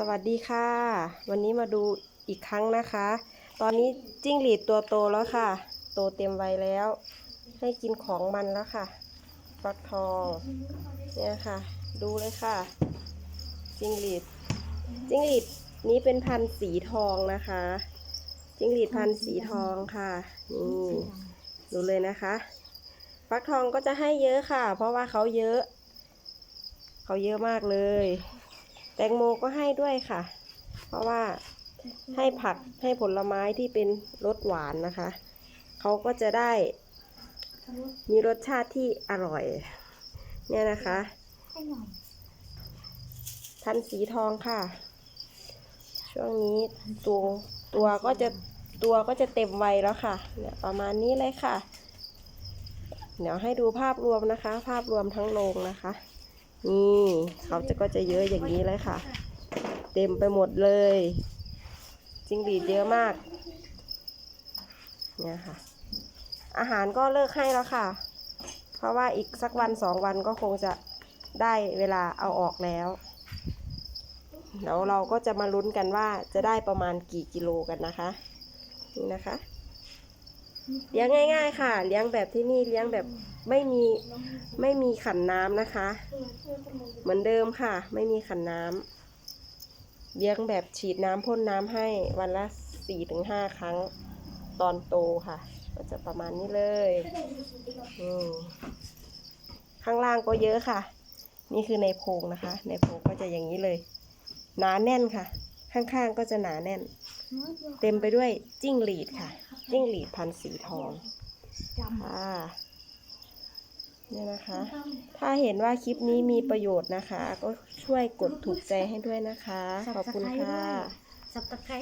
สวัสดีค่ะ วันนี้มาดูอีกครั้งนะคะ ตอนนี้จิ้งหรีดตัวโตแล้วค่ะ โตเต็มวัยแล้ว ให้กินของมันแล้วค่ะฟักทองเนี่ยค่ะ ดูเลยค่ะ จิ้งหรีดจิ้งหรีดนี้เป็นพันธุ์สีทองนะคะ จิ้งหรีดพันธุ์สีทองค่ะนี่ดูเลยนะคะฟักทองก็จะให้เยอะค่ะ เพราะว่าเขาเยอะ เขาเยอะมากเลย แตงโมก็ให้ด้วยค่ะ เพราะว่าให้ผักให้ผลไม้ที่เป็นรสหวานนะคะ เขาก็จะได้มีรสชาติที่อร่อย เนี่ยนะคะให้หน่อยพันสีทองค่ะ ช่วงนี้ตัวตัวก็จะตัวก็จะเต็มวัยแล้วค่ะ เนี่ยประมาณนี้เลยค่ะ เดี๋ยวให้ดูภาพรวมนะคะ ภาพรวมทั้งโรงนะคะ นี่เขาจะก็จะเยอะอย่างนี้เลยค่ะ เต็มไปหมดเลยจิงหรีดเยอะมาก เนี่ยค่ะ อาหารก็เลิกให้แล้วค่ะ เพราะว่าอีกสักวันสองวันก็คงจะได้เวลาเอาออกแล้วแล้วเราก็จะมาลุ้นกันว่าจะได้ประมาณกี่กิโลกันนะคะ นี่นะคะ เลี้ยงง่าย ๆ ค่ะ เลี้ยงแบบที่นี่เลี้ยงแบบไม่มีไม่มีขันน้ำนะคะ เหมือนเดิมค่ะ ไม่มีขันน้ำเลี้ยงแบบฉีดน้ำพ่นน้ำให้วันละสี่ถึงห้าครั้งตอนโตค่ะ ก็จะประมาณนี้เลยอข้างล่างก็เยอะค่ะ นี่คือในโพรงนะคะ ในโพรงก็จะอย่างนี้เลยหนาแน่นค่ะ ข้างๆก็จะหนาแน่น เต็มไปด้วยจิ้งหรีดค่ะ จิ้งหรีดพันธุ์สีทองจำค่ะเนี่ยนะคะ ถ้าเห็นว่าคลิปนี้มีประโยชน์นะคะ ก็ช่วยกดถูกใจให้ด้วยนะคะ ขอบคุณค่ะสับตะไคร้